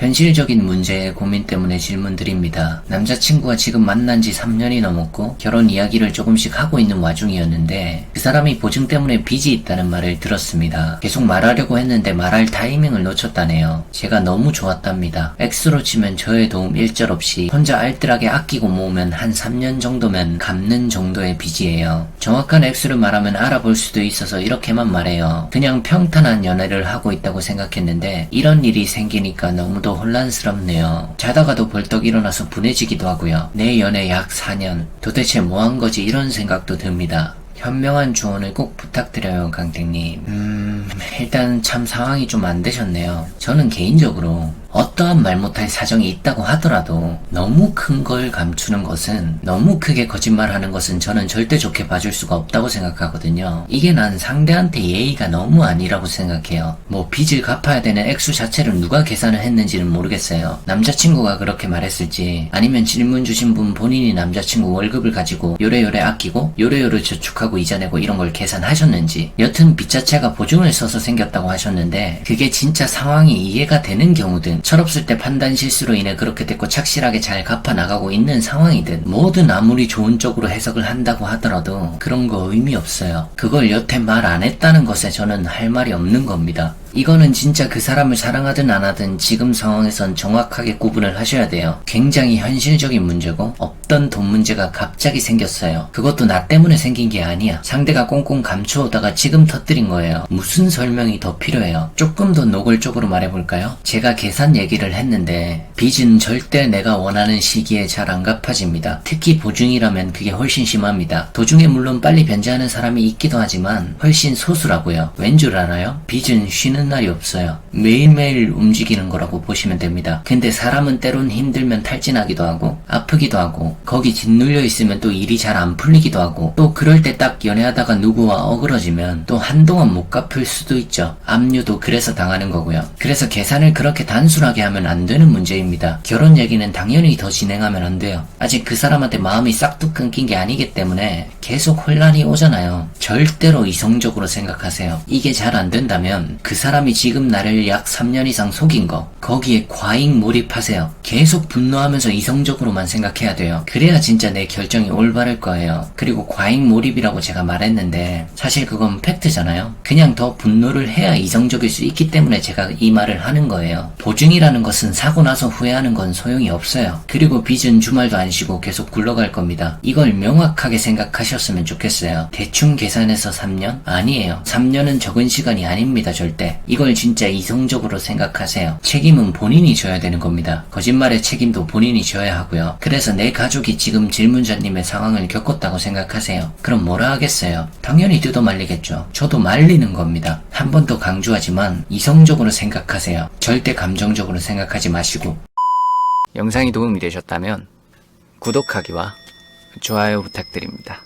현실적인 문제의 고민 때문에 질문드립니다. 남자친구와 지금 만난 지 3년이 넘었고 결혼 이야기를 조금씩 하고 있는 와중이었는데 그 사람이 보증 때문에 빚이 있다는 말을 들었습니다. 계속 말하려고 했는데 말할 타이밍을 놓쳤다네요. 제가 너무 좋았답니다. X로 치면 저의 도움 일절 없이 혼자 알뜰하게 아끼고 모으면 한 3년 정도면 갚는 정도의 빚이에요. 정확한 X를 말하면 알아볼 수도 있어서 이렇게만 말해요. 그냥 평탄한 연애를 하고 있다고 생각했는데 이런 일이 생기니까 너무도 혼란스럽네요. 자다가도 벌떡 일어나서 분해지기도 하고요. 내 연애 약 4년. 도대체 뭐 한 거지 이런 생각도 듭니다. 현명한 조언을 꼭 부탁드려요, 강택님. 음, 일단 참 상황이 좀 안 되셨네요. 저는 개인적으로 어떠한 말 못할 사정이 있다고 하더라도 너무 큰 걸 감추는 것은 너무 크게 거짓말하는 것은 저는 절대 좋게 봐줄 수가 없다고 생각하거든요. 이게 난 상대한테 예의가 너무 아니라고 생각해요. 뭐 빚을 갚아야 되는 액수 자체를 누가 계산을 했는지는 모르겠어요. 남자친구가 그렇게 말했을지 아니면 질문 주신 분 본인이 남자친구 월급을 가지고 요래요래 아끼고 요래요래 저축하고 이자 내고 이런 걸 계산하셨는지 여튼 빚 자체가 보증을 써서 생겼다고 하셨는데 그게 진짜 상황이 이해가 되는 경우든 철없을 때 판단 실수로 인해 그렇게 됐고 착실하게 잘 갚아 나가고 있는 상황이든 뭐든 아무리 좋은 쪽으로 해석을 한다고 하더라도 그런 거 의미 없어요. 그걸 여태 말 안 했다는 것에 저는 할 말이 없는 겁니다. 이거는 진짜 그 사람을 사랑하든 안 하든 지금 상황에선 정확하게 구분을 하셔야 돼요. 굉장히 현실적인 문제고 없던 돈 문제가 갑자기 생겼어요. 그것도 나 때문에 생긴 게 아니야. 상대가 꽁꽁 감춰오다가 지금 터뜨린 거예요. 무슨 설명이 더 필요해요? 조금 더 노골적으로 말해볼까요? 제가 계산 얘기를 했는데 빚은 절대 내가 원하는 시기에 잘 안 갚아집니다. 특히 보증이라면 그게 훨씬 심합니다. 도중에 물론 빨리 변제하는 사람이 있기도 하지만 훨씬 소수라고요. 왠 줄 알아요? 빚은 쉬는 날이 없어요. 매일매일 움직이는 거라고 보시면 됩니다. 근데 사람은 때론 힘들면 탈진하기도 하고 아프기도 하고 거기 짓눌려 있으면 또 일이 잘 안 풀리기도 하고 또 그럴 때 딱 연애하다가 누구와 어그러지면 또 한동안 못 갚을 수도 있죠. 압류도 그래서 당하는 거고요. 그래서 계산을 그렇게 단순하게 하면 안 되는 문제입니다. 결혼 얘기는 당연히 더 진행하면 안 돼요. 아직 그 사람한테 마음이 싹둑 끊긴 게 아니기 때문에 계속 혼란이 오잖아요. 절대로 이성적으로 생각하세요. 이게 잘 안 된다면 그 사람이 지금 나를 약 3년 이상 속인 거 거기에 과잉 몰입하세요. 계속 분노하면서 이성적으로만 생각해야 돼요. 그래야 진짜 내 결정이 올바를 거예요. 그리고 과잉 몰입이라고 제가 말했는데 사실 그건 팩트잖아요. 그냥 더 분노를 해야 이성적일 수 있기 때문에 제가 이 말을 하는 거예요. 보증이라는 것은 사고 나서 후회하는 건 소용이 없어요. 그리고 빚은 주말도 안 쉬고 계속 굴러갈 겁니다. 이걸 명확하게 생각하셨으면 좋겠어요. 대충 계산해서 3년? 아니에요. 3년은 적은 시간이 아닙니다, 절대. 이걸 진짜 이성적으로 생각하세요. 책임은 본인이 져야 되는 겁니다. 거짓말의 책임도 본인이 져야 하고요. 그래서 내 가족이 지금 질문자님의 상황을 겪었다고 생각하세요. 그럼 뭐라 하겠어요? 당연히 뜯어 말리겠죠. 저도 말리는 겁니다. 한 번 더 강조하지만 이성적으로 생각하세요. 절대 감정적으로 생각하지 마시고. 영상이 도움이 되셨다면 구독하기와 좋아요 부탁드립니다.